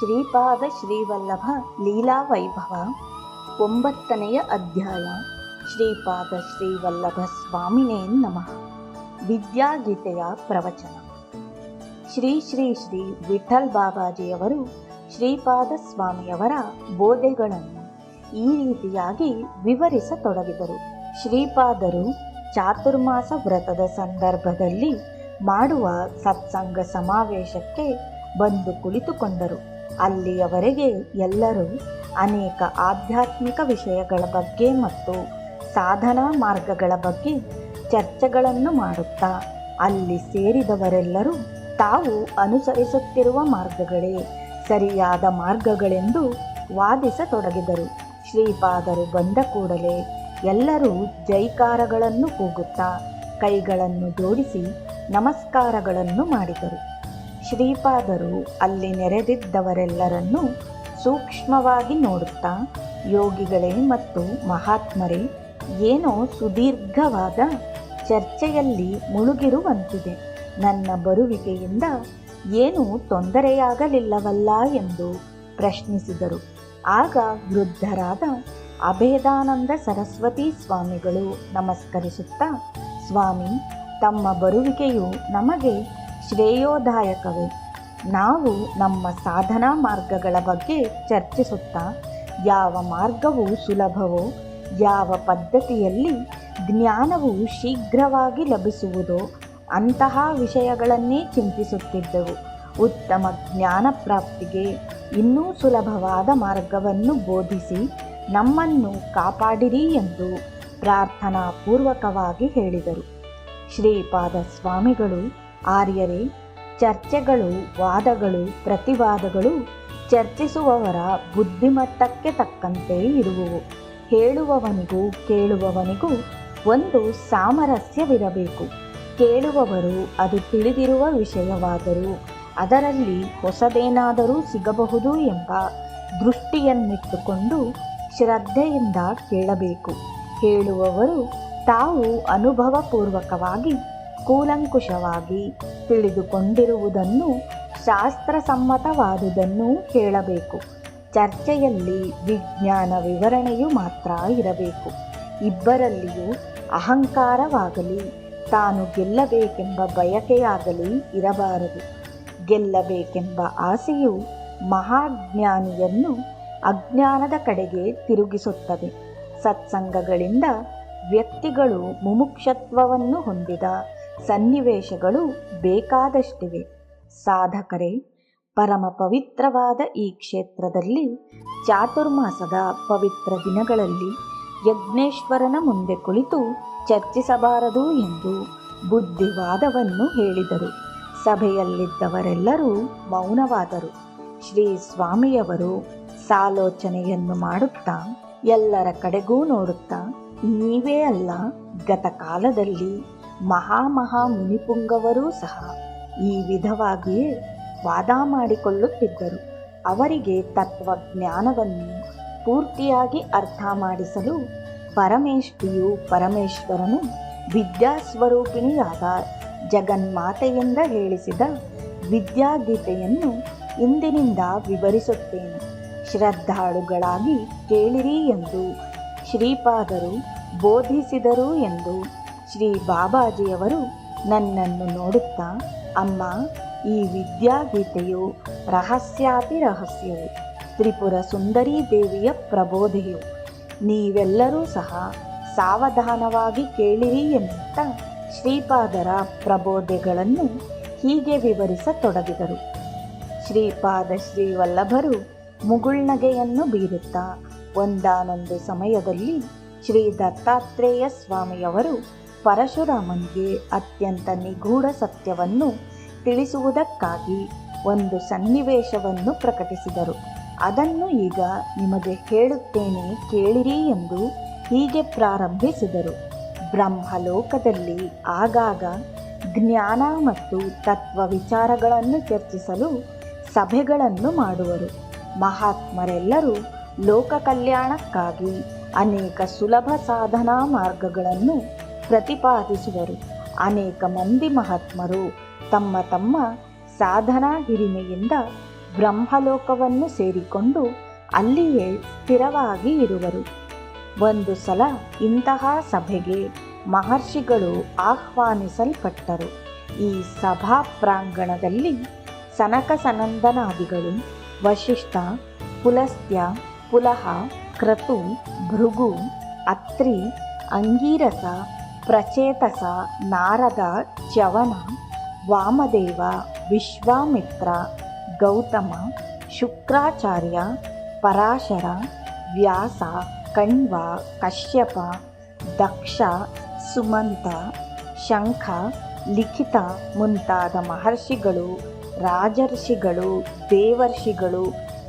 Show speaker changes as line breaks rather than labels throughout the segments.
ಶ್ರೀಪಾದ ಶ್ರೀವಲ್ಲಭ ಲೀಲಾ ವೈಭವ. ಒಂಬತ್ತನೆಯ ಅಧ್ಯಾಯ. ಶ್ರೀಪಾದ ಶ್ರೀವಲ್ಲಭ ಸ್ವಾಮಿನೇ ನಮಃ. ವಿದ್ಯಾಗೀತೆಯ ಪ್ರವಚನ. ಶ್ರೀ ಶ್ರೀ ಶ್ರೀ ವಿಠಲ್ ಬಾಬಾಜಿಯವರು ಶ್ರೀಪಾದ ಸ್ವಾಮಿಯವರ ಬೋಧೆಗಳನ್ನು ಈ ರೀತಿಯಾಗಿ ವಿವರಿಸತೊಡಗಿದರು. ಶ್ರೀಪಾದರು ಚಾತುರ್ಮಾಸ ವ್ರತದ ಸಂದರ್ಭದಲ್ಲಿ ಮಾಡುವ ಸತ್ಸಂಗ ಸಮಾವೇಶಕ್ಕೆ ಬಂದು ಕುಳಿತುಕೊಂಡರು. ಅಲ್ಲಿಯವರೆಗೆ ಎಲ್ಲರೂ ಅನೇಕ ಆಧ್ಯಾತ್ಮಿಕ ವಿಷಯಗಳ ಬಗ್ಗೆ ಮತ್ತು ಸಾಧನಾ ಮಾರ್ಗಗಳ ಬಗ್ಗೆ ಚರ್ಚೆಗಳನ್ನು ಮಾಡುತ್ತಾ ಅಲ್ಲಿ ಸೇರಿದವರೆಲ್ಲರೂ ತಾವು ಅನುಸರಿಸುತ್ತಿರುವ ಮಾರ್ಗಗಳೇ ಸರಿಯಾದ ಮಾರ್ಗಗಳೆಂದು ವಾದಿಸತೊಡಗಿದರು. ಶ್ರೀಪಾದರು ಬಂದ ಕೂಡಲೇ ಎಲ್ಲರೂ ಜೈಕಾರಗಳನ್ನು ಕೂಗುತ್ತಾ ಕೈಗಳನ್ನು ಜೋಡಿಸಿ ನಮಸ್ಕಾರಗಳನ್ನು ಮಾಡಿದರು. ಶ್ರೀಪಾದರು ಅಲ್ಲಿ ನೆರೆದಿದ್ದವರೆಲ್ಲರನ್ನೂ ಸೂಕ್ಷ್ಮವಾಗಿ ನೋಡುತ್ತಾ ಯೋಗಿಗಳೇ ಮತ್ತು ಮಹಾತ್ಮರೇ, ಏನೋ ಸುದೀರ್ಘವಾದ ಚರ್ಚೆಯಲ್ಲಿ ಮುಳುಗಿರುವಂತಿದೆ. ನನ್ನ ಬರುವಿಕೆಯಿಂದ ಏನೂ ತೊಂದರೆಯಾಗಲಿಲ್ಲವಲ್ಲ ಎಂದು ಪ್ರಶ್ನಿಸಿದರು. ಆಗ ವೃದ್ಧರಾದ ಅಭೇದಾನಂದ ಸರಸ್ವತಿ ಸ್ವಾಮಿಗಳು ನಮಸ್ಕರಿಸುತ್ತಾ, ಸ್ವಾಮಿ, ತಮ್ಮ ಬರುವಿಕೆಯು ನಮಗೆ ಶ್ರೇಯೋದಾಯಕವೇ. ನಾವು ನಮ್ಮ ಸಾಧನಾ ಮಾರ್ಗಗಳ ಬಗ್ಗೆ ಚರ್ಚಿಸುತ್ತಾ, ಯಾವ ಮಾರ್ಗವು ಸುಲಭವೋ, ಯಾವ ಪದ್ಧತಿಯಲ್ಲಿ ಜ್ಞಾನವು ಶೀಘ್ರವಾಗಿ ಲಭಿಸುವುದೋ, ಅಂತಹ ವಿಷಯಗಳನ್ನೇ ಚಿಂತಿಸುತ್ತಿದ್ದೆವು. ಉತ್ತಮ ಜ್ಞಾನ ಪ್ರಾಪ್ತಿಗೆ ಇನ್ನೂ ಸುಲಭವಾದ ಮಾರ್ಗವನ್ನು ಬೋಧಿಸಿ ನಮ್ಮನ್ನು ಕಾಪಾಡಿರಿ ಎಂದು ಪ್ರಾರ್ಥನಾಪೂರ್ವಕವಾಗಿ ಹೇಳಿದರು. ಶ್ರೀಪಾದ ಸ್ವಾಮಿಗಳು ಆರ್ಯರೇ, ಚರ್ಚೆಗಳು, ವಾದಗಳು, ಪ್ರತಿವಾದಗಳು ಚರ್ಚಿಸುವವರ ಬುದ್ಧಿಮಟ್ಟಕ್ಕೆ ತಕ್ಕಂತೆ ಇರುವುವು. ಹೇಳುವವನಿಗೂ ಕೇಳುವವನಿಗೂ ಒಂದು ಸಾಮರಸ್ಯವಿರಬೇಕು. ಕೇಳುವವರು ಅದು ತಿಳಿದಿರುವ ವಿಷಯವಾದರೂ ಅದರಲ್ಲಿ ಹೊಸದೇನಾದರೂ ಸಿಗಬಹುದು ಎಂಬ ದೃಷ್ಟಿಯನ್ನಿಟ್ಟುಕೊಂಡು ಶ್ರದ್ಧೆಯಿಂದ ಕೇಳಬೇಕು. ಹೇಳುವವರು ತಾವು ಅನುಭವಪೂರ್ವಕವಾಗಿ ಕೂಲಂಕುಷವಾಗಿ ತಿಳಿದುಕೊಂಡಿರುವುದನ್ನು ಶಾಸ್ತ್ರಸಮ್ಮತವಾದುದನ್ನು ಕೇಳಬೇಕು. ಚರ್ಚೆಯಲ್ಲಿ ವಿಜ್ಞಾನ ವಿವರಣೆಯು ಮಾತ್ರ ಇರಬೇಕು. ಇಬ್ಬರಲ್ಲಿಯೂ ಅಹಂಕಾರವಾಗಲಿ, ತಾನು ಗೆಲ್ಲಬೇಕೆಂಬ ಬಯಕೆಯಾಗಲಿ ಇರಬಾರದು. ಗೆಲ್ಲಬೇಕೆಂಬ ಆಸೆಯು ಮಹಾಜ್ಞಾನಿಯನ್ನು ಅಜ್ಞಾನದ ಕಡೆಗೆ ತಿರುಗಿಸುತ್ತದೆ. ಸತ್ಸಂಗಗಳಿಂದ ವ್ಯಕ್ತಿಗಳು ಮುಮುಕ್ಷತ್ವವನ್ನು ಹೊಂದಿದ ಸನ್ನಿವೇಶಗಳು ಬೇಕಾದಷ್ಟಿವೆ. ಸಾಧಕರೇ, ಪರಮ ಪವಿತ್ರವಾದ ಈ ಕ್ಷೇತ್ರದಲ್ಲಿ ಚಾತುರ್ಮಾಸದ ಪವಿತ್ರ ದಿನಗಳಲ್ಲಿ ಯಜ್ಞೇಶ್ವರನ ಮುಂದೆ ಕುಳಿತು ಚರ್ಚಿಸಬಾರದು ಎಂದು ಬುದ್ಧಿವಾದವನ್ನು ಹೇಳಿದರು. ಸಭೆಯಲ್ಲಿದ್ದವರೆಲ್ಲರೂ ಮೌನವಾದರು. ಶ್ರೀ ಸ್ವಾಮಿಯವರು ಸಾಲೋಚನೆಯನ್ನು ಮಾಡುತ್ತಾ ಎಲ್ಲರ ಕಡೆಗೂ ನೋಡುತ್ತಾ, ನೀವೇ ಅಲ್ಲ, ಗತಕಾಲದಲ್ಲಿ ಮಹಾಮಹಾ ಮುನಿಪುಂಗವರೂ ಸಹ ಈ ವಿಧವಾಗಿಯೇ ವಾದ ಮಾಡಿಕೊಳ್ಳುತ್ತಿದ್ದರು. ಅವರಿಗೆ ತತ್ವಜ್ಞಾನವನ್ನು ಪೂರ್ತಿಯಾಗಿ ಅರ್ಥ ಮಾಡಿಸಲು ಪರಮೇಷ್ಠಿಯು ಪರಮೇಶ್ವರನು ವಿದ್ಯಾಸ್ವರೂಪಿಣಿಯಾದ ಜಗನ್ಮಾತೆಯಿಂದ ಹೇಳಿಸಿದ ವಿದ್ಯಾಗೀತೆಯನ್ನು ಇಂದಿನಿಂದ ವಿವರಿಸುತ್ತೇನೆ. ಶ್ರದ್ಧಾಳುಗಳಾಗಿ ಕೇಳಿರಿ ಎಂದು ಶ್ರೀಪಾದರು ಬೋಧಿಸಿದರು ಎಂದು ಶ್ರೀ ಬಾಬಾಜಿಯವರು ನನ್ನನ್ನು ನೋಡುತ್ತಾ, ಅಮ್ಮ, ಈ ವಿದ್ಯಾಗೀತೆಯು ರಹಸ್ಯಾತಿ ರಹಸ್ಯವು ತ್ರಿಪುರ ಸುಂದರಿ ದೇವಿಯ ಪ್ರಬೋಧೆಯು. ನೀವೆಲ್ಲರೂ ಸಹ ಸಾವಧಾನವಾಗಿ ಕೇಳಿರಿ ಎನ್ನುತ್ತಾ ಶ್ರೀಪಾದರ ಪ್ರಬೋಧೆಗಳನ್ನು ಹೀಗೆ ವಿವರಿಸತೊಡಗಿದರು. ಶ್ರೀಪಾದ ಶ್ರೀವಲ್ಲಭರು ಮುಗುಳ್ನಗೆಯನ್ನು ಬೀರುತ್ತಾ, ಒಂದಾನೊಂದು ಸಮಯದಲ್ಲಿ ಶ್ರೀ ದತ್ತಾತ್ರೇಯ ಸ್ವಾಮಿಯವರು ಪರಶುರಾಮನಿಗೆ ಅತ್ಯಂತ ನಿಗೂಢ ಸತ್ಯವನ್ನು ತಿಳಿಸುವುದಕ್ಕಾಗಿ ಒಂದು ಸನ್ನಿವೇಶವನ್ನು ಪ್ರಕಟಿಸಿದರು. ಅದನ್ನು ಈಗ ನಿಮಗೆ ಹೇಳುತ್ತೇನೆ ಕೇಳಿರಿ ಎಂದು ಹೀಗೆ ಪ್ರಾರಂಭಿಸಿದರು. ಬ್ರಹ್ಮಲೋಕದಲ್ಲಿ ಆಗಾಗ ಜ್ಞಾನ ಮತ್ತು ತತ್ವ ವಿಚಾರಗಳನ್ನು ಚರ್ಚಿಸಲು ಸಭೆಗಳನ್ನು ಮಾಡುವರು. ಮಹಾತ್ಮರೆಲ್ಲರೂ ಲೋಕ ಕಲ್ಯಾಣಕ್ಕಾಗಿ ಅನೇಕ ಸುಲಭ ಸಾಧನಾ ಮಾರ್ಗಗಳನ್ನು ಪ್ರತಿಪಾದಿಸುವರು. ಅನೇಕ ಮಂದಿ ಮಹಾತ್ಮರು ತಮ್ಮ ತಮ್ಮ ಸಾಧನಾ ಹಿರಿಮೆಯಿಂದ ಬ್ರಹ್ಮಲೋಕವನ್ನು ಸೇರಿಕೊಂಡು ಅಲ್ಲಿಯೇ ಸ್ಥಿರವಾಗಿ ಇರುವರು. ಒಂದು ಸಲ ಇಂತಹ ಸಭೆಗೆ ಮಹರ್ಷಿಗಳು ಆಹ್ವಾನಿಸಲ್ಪಟ್ಟರು. ಈ ಸಭಾ ಪ್ರಾಂಗಣದಲ್ಲಿ ಸನಕ ಸನಂದನಾದಿಗಳು ವಶಿಷ್ಠ, ಪುಲಸ್ತ್ಯ, ಪುಲಹ, ಕ್ರತು, ಭೃಗು, ಅತ್ರಿ, ಅಂಗೀರಸ ಪ್ರಚೇತಸ ನಾರದ ಚ್ಯವನ, ವಾಮದೇವ, ವಿಶ್ವಾಮಿತ್ರ, ಗೌತಮ, ಶುಕ್ರಾಚಾರ್ಯ, ಪರಾಶರ, ವ್ಯಾಸ, ಕಣ್ವ, ಕಶ್ಯಪ, ದಕ್ಷ, ಸುಮಂತ, ಶಂಖ, ಲಿಖಿತ ಮುಂತಾದ ಮಹರ್ಷಿಗಳು, ರಾಜರ್ಷಿಗಳು, ದೇವರ್ಷಿಗಳು,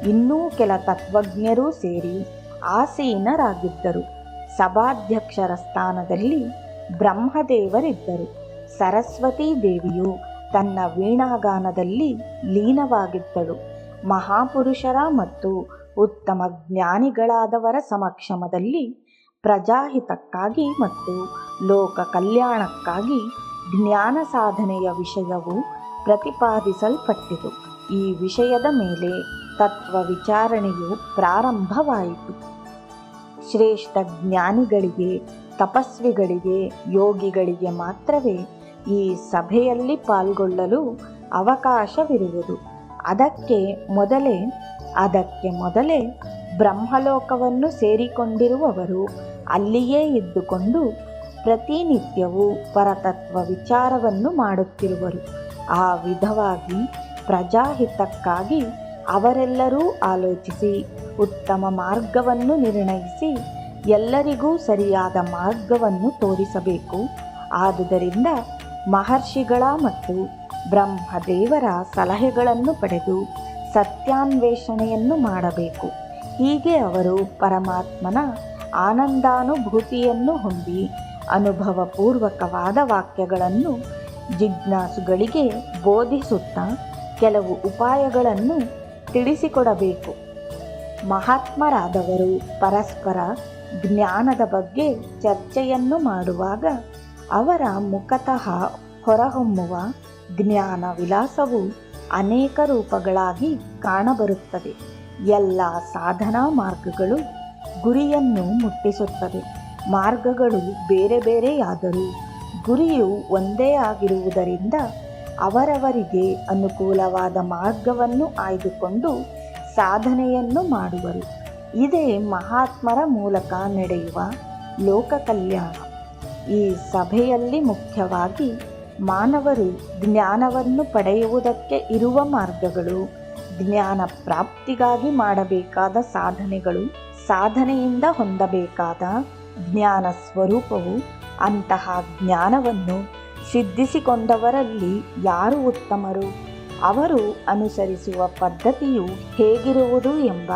ಇನ್ನೂ ಕೆಲ ತತ್ವಜ್ಞರೂ ಸೇರಿ ಆಸೀನರಾಗಿದ್ದರು. ಸಭಾಧ್ಯಕ್ಷರ ಸ್ಥಾನದಲ್ಲಿ ಬ್ರಹ್ಮದೇವರಿದ್ದರು. ಸರಸ್ವತಿ ದೇವಿಯು ತನ್ನ ವೀಣಾಗಾನದಲ್ಲಿ ಲೀನವಾಗಿದ್ದಳು. ಮಹಾಪುರುಷರ ಮತ್ತು ಉತ್ತಮ ಜ್ಞಾನಿಗಳಾದವರ ಸಮಕ್ಷಮದಲ್ಲಿ ಪ್ರಜಾಹಿತಕ್ಕಾಗಿ ಮತ್ತು ಲೋಕ ಕಲ್ಯಾಣಕ್ಕಾಗಿ ಜ್ಞಾನ ಸಾಧನೆಯ ವಿಷಯವು ಪ್ರತಿಪಾದಿಸಲ್ಪಟ್ಟಿತು. ಈ ವಿಷಯದ ಮೇಲೆ ತತ್ವ ವಿಚಾರಣೆಯು ಪ್ರಾರಂಭವಾಯಿತು. ಶ್ರೇಷ್ಠ ಜ್ಞಾನಿಗಳಿಗೆ ತಪಸ್ವಿಗಳಿಗೆ, ಯೋಗಿಗಳಿಗೆ ಮಾತ್ರವೇ ಈ ಸಭೆಯಲ್ಲಿ ಪಾಲ್ಗೊಳ್ಳಲು ಅವಕಾಶವಿರುವುದು. ಅದಕ್ಕೆ ಮೊದಲೇ ಅದಕ್ಕೆ ಮೊದಲೇ ಬ್ರಹ್ಮಲೋಕವನ್ನು ಸೇರಿಕೊಂಡಿರುವವರು ಅಲ್ಲಿಯೇ ಇದ್ದುಕೊಂಡು ಪ್ರತಿನಿತ್ಯವೂ ಪರತತ್ವ ವಿಚಾರವನ್ನು ಮಾಡುತ್ತಿರುವರು. ಆ ವಿಧವಾಗಿ ಪ್ರಜಾಹಿತಕ್ಕಾಗಿ ಅವರೆಲ್ಲರೂ ಆಲೋಚಿಸಿ, ಉತ್ತಮ ಮಾರ್ಗವನ್ನು ನಿರ್ಣಯಿಸಿ ಎಲ್ಲರಿಗೂ ಸರಿಯಾದ ಮಾರ್ಗವನ್ನು ತೋರಿಸಬೇಕು. ಆದುದರಿಂದ ಮಹರ್ಷಿಗಳ ಮತ್ತು ಬ್ರಹ್ಮದೇವರ ಸಲಹೆಗಳನ್ನು ಪಡೆದು ಸತ್ಯಾನ್ವೇಷಣೆಯನ್ನು ಮಾಡಬೇಕು. ಹೀಗೆ ಅವರು ಪರಮಾತ್ಮನ ಆನಂದಾನುಭೂತಿಯನ್ನು ಹೊಂದಿ ಅನುಭವಪೂರ್ವಕವಾದ ವಾಕ್ಯಗಳನ್ನು ಜಿಜ್ಞಾಸುಗಳಿಗೆ ಬೋಧಿಸುತ್ತಾ ಕೆಲವು ಉಪಾಯಗಳನ್ನು ತಿಳಿಸಿಕೊಡಬೇಕು. ಮಹಾತ್ಮರಾದವರು ಪರಸ್ಪರ ಜ್ಞಾನದ ಬಗ್ಗೆ ಚರ್ಚೆಯನ್ನು ಮಾಡುವಾಗ ಅವರ ಮುಖತಃ ಹೊರಹೊಮ್ಮುವ ಜ್ಞಾನ ವಿಲಾಸವು ಅನೇಕ ರೂಪಗಳಾಗಿ ಕಾಣಬರುತ್ತದೆ. ಎಲ್ಲ ಸಾಧನಾ ಮಾರ್ಗಗಳು ಗುರಿಯನ್ನು ಮುಟ್ಟಿಸುತ್ತದೆ ಮಾರ್ಗಗಳು ಬೇರೆ ಬೇರೆಯಾದರೂ ಗುರಿಯು ಒಂದೇ ಆಗಿರುವುದರಿಂದ ಅವರವರಿಗೆ ಅನುಕೂಲವಾದ ಮಾರ್ಗವನ್ನು ಆಯ್ದುಕೊಂಡು ಸಾಧನೆಯನ್ನು ಮಾಡುವರು. ಇದೇ ಮಹಾತ್ಮರ ಮೂಲಕ ನಡೆಯುವ ಲೋಕ ಕಲ್ಯಾಣ. ಈ ಸಭೆಯಲ್ಲಿ ಮುಖ್ಯವಾಗಿ ಮಾನವರು ಜ್ಞಾನವನ್ನು ಪಡೆಯುವುದಕ್ಕೆ ಇರುವ ಮಾರ್ಗಗಳು, ಜ್ಞಾನ ಪ್ರಾಪ್ತಿಗಾಗಿ ಮಾಡಬೇಕಾದ ಸಾಧನೆಗಳು, ಸಾಧನೆಯಿಂದ ಹೊಂದಬೇಕಾದ ಜ್ಞಾನ ಸ್ವರೂಪವು ಅಂತಹ ಜ್ಞಾನವನ್ನು ಸಿದ್ಧಿಸಿಕೊಂಡವರಲ್ಲಿ ಯಾರು ಉತ್ತಮರು? ಅವರು ಅನುಸರಿಸುವ ಪದ್ಧತಿಯು ಹೇಗಿರುವುದು ಎಂಬ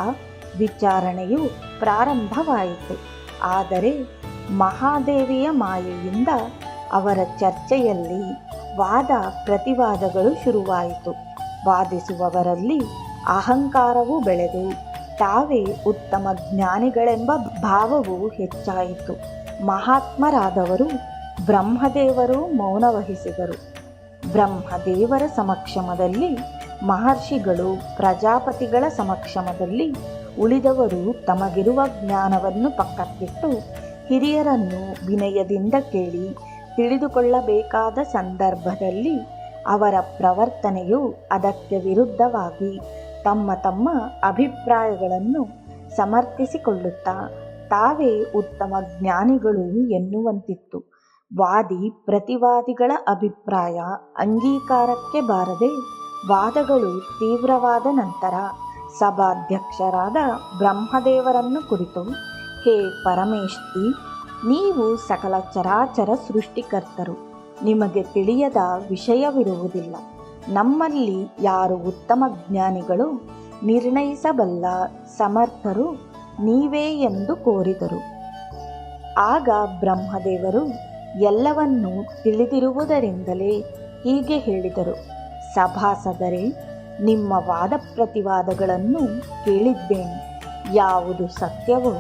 ವಿಚಾರಣೆಯು ಪ್ರಾರಂಭವಾಯಿತು. ಆದರೆ ಮಹಾದೇವಿಯ ಮಾಯೆಯಿಂದ ಅವರ ಚರ್ಚೆಯಲ್ಲಿ ವಾದ ಪ್ರತಿವಾದಗಳು ಶುರುವಾಯಿತು. ವಾದಿಸುವವರಲ್ಲಿ ಅಹಂಕಾರವೂ ಬೆಳೆದು ತಾವೇ ಉತ್ತಮ ಜ್ಞಾನಿಗಳೆಂಬ ಭಾವವು ಹೆಚ್ಚಾಯಿತು. ಮಹಾತ್ಮರಾದವರು ಬ್ರಹ್ಮದೇವರು ಮೌನವಹಿಸಿದರು. ಬ್ರಹ್ಮದೇವರ ಸಮಕ್ಷಮದಲ್ಲಿ ಮಹರ್ಷಿಗಳು ಪ್ರಜಾಪತಿಗಳ ಸಮಕ್ಷಮದಲ್ಲಿ ಉಳಿದವರು ತಮಗಿರುವ ಜ್ಞಾನವನ್ನು ಪಕ್ಕಕ್ಕಿಟ್ಟು ಹಿರಿಯರನ್ನು ವಿನಯದಿಂದ ಕೇಳಿ ತಿಳಿದುಕೊಳ್ಳಬೇಕಾದ ಸಂದರ್ಭದಲ್ಲಿ ಅವರ ಪ್ರವರ್ತನೆಯು ಅದಕ್ಕೆ ವಿರುದ್ಧವಾಗಿ ತಮ್ಮ ತಮ್ಮ ಅಭಿಪ್ರಾಯಗಳನ್ನು ಸಮರ್ಥಿಸಿಕೊಳ್ಳುತ್ತಾ ತಾವೇ ಉತ್ತಮ ಜ್ಞಾನಿಗಳು ಎನ್ನುವಂತಿತ್ತು. ವಾದಿ ಪ್ರತಿವಾದಿಗಳ ಅಭಿಪ್ರಾಯ ಅಂಗೀಕಾರಕ್ಕೆ ಬಾರದೆ ವಾದಗಳು ತೀವ್ರವಾದ ನಂತರ ಸಭಾಧ್ಯಕ್ಷರಾದ ಬ್ರಹ್ಮದೇವರನ್ನು ಕುರಿತು, ಹೇ ಪರಮೇಶ್ತಿ ನೀವು ಸಕಲ ಚರಾಚರ ಸೃಷ್ಟಿಕರ್ತರು. ನಿಮಗೆ ತಿಳಿಯದ ವಿಷಯವಿರುವುದಿಲ್ಲ. ನಮ್ಮಲ್ಲಿ ಯಾರು ಉತ್ತಮ ಜ್ಞಾನಿಗಳು, ನಿರ್ಣಯಿಸಬಲ್ಲ ಸಮರ್ಥರು, ನೀವೇ ಎಂದು ಕೋರಿದರು. ಆಗ ಬ್ರಹ್ಮದೇವರು ಎಲ್ಲವನ್ನೂ ತಿಳಿದಿರುವುದರಿಂದಲೇ ಹೀಗೆ ಹೇಳಿದರು. ಸಭಾಸದರೇ ನಿಮ್ಮ ವಾದ ಪ್ರತಿವಾದಗಳನ್ನು ಕೇಳಿದ್ದೇನೆ. ಯಾವುದು ಸತ್ಯವೋ,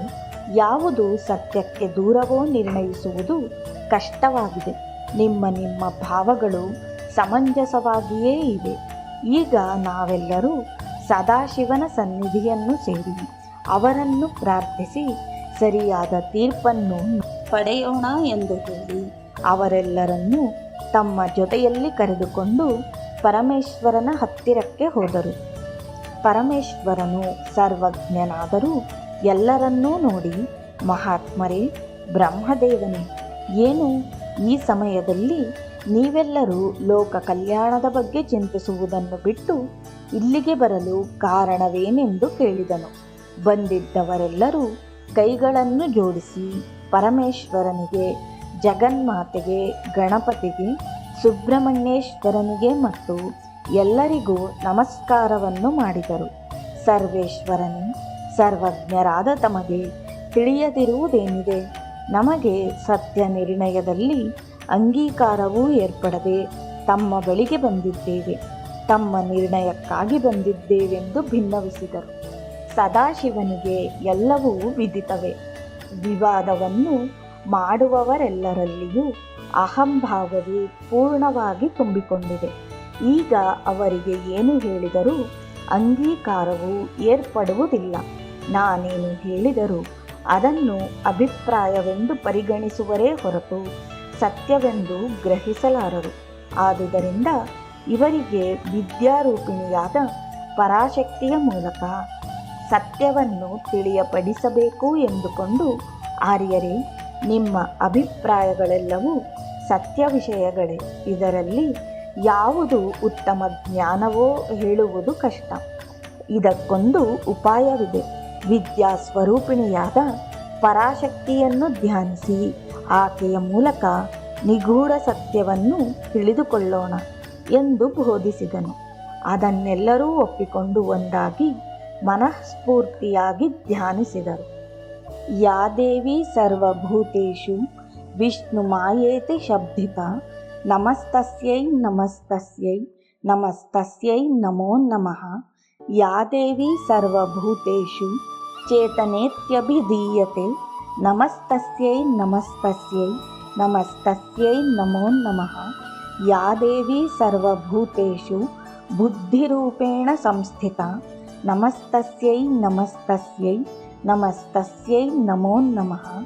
ಯಾವುದು ಸತ್ಯಕ್ಕೆ ದೂರವೋ ನಿರ್ಣಯಿಸುವುದು ಕಷ್ಟವಾಗಿದೆ. ನಿಮ್ಮ ನಿಮ್ಮ ಭಾವಗಳು ಸಮಂಜಸವಾಗಿಯೇ ಇವೆ. ಈಗ ನಾವೆಲ್ಲರೂ ಸದಾಶಿವನ ಸನ್ನಿಧಿಯನ್ನು ಸೇರಿ ಅವರನ್ನು ಪ್ರಾರ್ಥಿಸಿ ಸರಿಯಾದ ತೀರ್ಪನ್ನು ಪಡೆಯೋಣ ಎಂದು ಹೇಳಿ ಅವರೆಲ್ಲರನ್ನೂ ತಮ್ಮ ಜೊತೆಯಲ್ಲಿ ಕರೆದುಕೊಂಡು ಪರಮೇಶ್ವರನ ಹತ್ತಿರಕ್ಕೆ ಹೋದರು. ಪರಮೇಶ್ವರನು ಸರ್ವಜ್ಞನಾದರೂ ಎಲ್ಲರನ್ನೂ ನೋಡಿ ಮಹಾತ್ಮರೇ, ಬ್ರಹ್ಮದೇವನೇ, ಏನು ಈ ಸಮಯದಲ್ಲಿ ನೀವೆಲ್ಲರೂ ಲೋಕ ಕಲ್ಯಾಣದ ಬಗ್ಗೆ ಚಿಂತಿಸುವುದನ್ನು ಬಿಟ್ಟು ಇಲ್ಲಿಗೆ ಬರಲು ಕಾರಣವೇನೆಂದು ಕೇಳಿದನು. ಬಂದಿದ್ದವರೆಲ್ಲರೂ ಕೈಗಳನ್ನು ಜೋಡಿಸಿ ಪರಮೇಶ್ವರನಿಗೆ ಜಗನ್ಮಾತೆಗೆ ಗಣಪತಿಗೆ ಸುಬ್ರಹ್ಮಣ್ಯೇಶ್ವರನಿಗೆ ಮತ್ತು ಎಲ್ಲರಿಗೂ ನಮಸ್ಕಾರವನ್ನು ಮಾಡಿದರು. ಸರ್ವೇಶ್ವರನೇ, ಸರ್ವಜ್ಞರಾದ ತಮಗೆ ತಿಳಿಯದಿರುವುದೇನಿದೆ? ನಮಗೆ ಸತ್ಯ ನಿರ್ಣಯದಲ್ಲಿ ಅಂಗೀಕಾರವೂ ಏರ್ಪಡದೆ ತಮ್ಮ ಬಳಿಗೆ ಬಂದಿದ್ದೇವೆ. ತಮ್ಮ ನಿರ್ಣಯಕ್ಕಾಗಿ ಬಂದಿದ್ದೇವೆಂದು ಭಿನ್ನವಿಸಿದರು. ಸದಾಶಿವನಿಗೆ ಎಲ್ಲವೂ ವಿದಿತವೇ. ವಿವಾದವನ್ನು ಮಾಡುವವರೆಲ್ಲರಲ್ಲಿಯೂ ಅಹಂಭಾವವು ಪೂರ್ಣವಾಗಿ ತುಂಬಿಕೊಂಡಿದೆ. ಈಗ ಅವರಿಗೆ ಏನು ಹೇಳಿದರೂ ಅಂಗೀಕಾರವು ಏರ್ಪಡುವುದಿಲ್ಲ. ನಾನೇನು ಹೇಳಿದರೂ ಅದನ್ನು ಅಭಿಪ್ರಾಯವೆಂದು ಪರಿಗಣಿಸುವರೇ ಹೊರತು ಸತ್ಯವೆಂದು ಗ್ರಹಿಸಲಾರರು. ಆದುದರಿಂದ ಇವರಿಗೆ ವಿದ್ಯಾರೂಪಿಣಿಯಾದ ಪರಾಶಕ್ತಿಯ ಮೂಲಕ ಸತ್ಯವನ್ನು ತಿಳಿಯಪಡಿಸಬೇಕು ಎಂದುಕೊಂಡು ಆರ್ಯರೇ, ನಿಮ್ಮ ಅಭಿಪ್ರಾಯಗಳೆಲ್ಲವೂ ಸತ್ಯ ವಿಷಯಗಳೇ ಇದರಲ್ಲಿ ಯಾವುದು ಉತ್ತಮ ಜ್ಞಾನವೋ ಹೇಳುವುದು ಕಷ್ಟ. ಇದಕ್ಕೊಂದು ಉಪಾಯವಿದೆ. ವಿದ್ಯಾ ಸ್ವರೂಪಿಣಿಯಾದ ಪರಾಶಕ್ತಿಯನ್ನು ಧ್ಯಾನಿಸಿ ಆಕೆಯ ಮೂಲಕ ನಿಗೂಢ ಸತ್ಯವನ್ನು ತಿಳಿದುಕೊಳ್ಳೋಣ ಎಂದು ಬೋಧಿಸಿದನು. ಅದನ್ನೆಲ್ಲರೂ ಒಪ್ಪಿಕೊಂಡು ಒಂದಾಗಿ ಮನಃಸ್ಫೂರ್ತಿಯಾಗಿ ಧ್ಯಾನಿಸಿದರು. ಯಾ ದೇವಿ ಸರ್ವಭೂತೇಷು विष्णुमायेति शब्दिता। नमस्तस्यै नमस्तस्यै नमस्तस्यै नमो नमः। या देवी सर्वभूतेषु चेतनेत्यभिधीयते। नमस्तस्यै नमस्तस्यै नमस्तस्यै नमो नमः। या देवी सर्वभूतेषु बुद्धिरूपेण संस्थिता। नमस्तस्यै नमस्तस्यै नमस्तस्यै नमो नमः।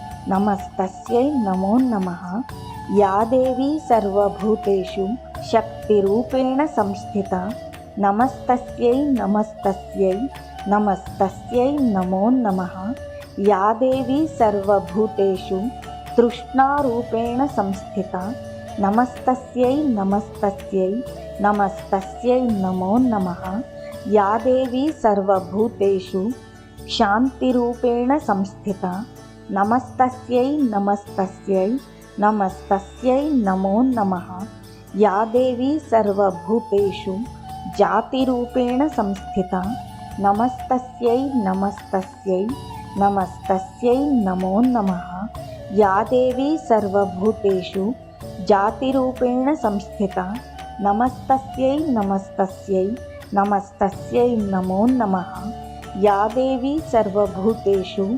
ನಮಸ್ತಸ್ಯೈ ನಮಸ್ತಸ್ಯೈ ನಮೋ ನಮಃ ಯಾ ದೇವಿ ಸರ್ವಭೂತೇಷು ಶಕ್ತಿರೂಪೇಣ ಸಂಸ್ಥಿತ ನಮಸ್ತಸ್ಯೈ ನಮಸ್ತಸ್ಯೈ ನಮಸ್ತಸ್ಯೈ ನಮೋ ನಮಃ ಯಾ ದೇವಿ ಸರ್ವಭೂತೇಷು ತೃಷ್ಣಾರೂಪೇಣ ಸಂಸ್ಥಿತ ನಮಸ್ತಸ್ಯೈ ನಮಸ್ತಸ್ಯೈ ನಮಸ್ತಸ್ಯೈ ನಮೋ ನಮಃ ಯಾ నమస్తస్యై నమస్తస్యై నమస్తస్యై నమో నమ. యాదేవి సర్వభూపేషు జాతిరూపేణ సంస్థిత. నమస్తస్యై నమస్తస్యై నమస్తస్యై నమో నమ. యాదేవి సర్వభూతేషు జాతిరూపేణ సంస్థిత. నమస్తస్యై నమస్తస్యై నమస్తస్యై నమో నమ. యాదేవి సర్వభూతేషు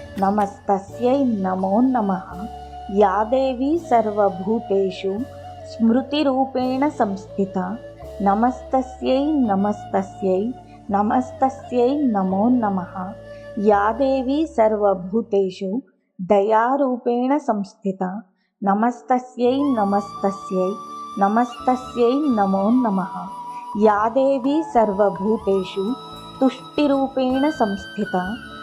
ಯಾ ದೇವಿ ಸರ್ವಭೂತೇಷು ವೃತ್ತಿರೂಪೇಣ ಸಂಸ್ಥಿತ ನಮಸ್ತಸ್ಯೈ ನಮಸ್ತಸ್ಯೈ ನಮಸ್ತಸ್ಯೈ ನಮೋ ನಮಃ ಯಾ ದೇವಿ ಸರ್ವಭೂತೇಷು ಸ್ಮೃತಿರೂಪೇಣ ಸಂಸ್ಥಿತ ನಮಸ್ತಸ್ಯೈ ನಮಸ್ತಸ್ಯೈ ನಮಸ್ತಸ್ಯೈ ನಮೋ ನಮಃ ಯಾ ದೇವಿ ಸರ್ವಭೂತೇಷು ದಯಾರೂಪೇಣ ಸಂಸ್ಥಿತ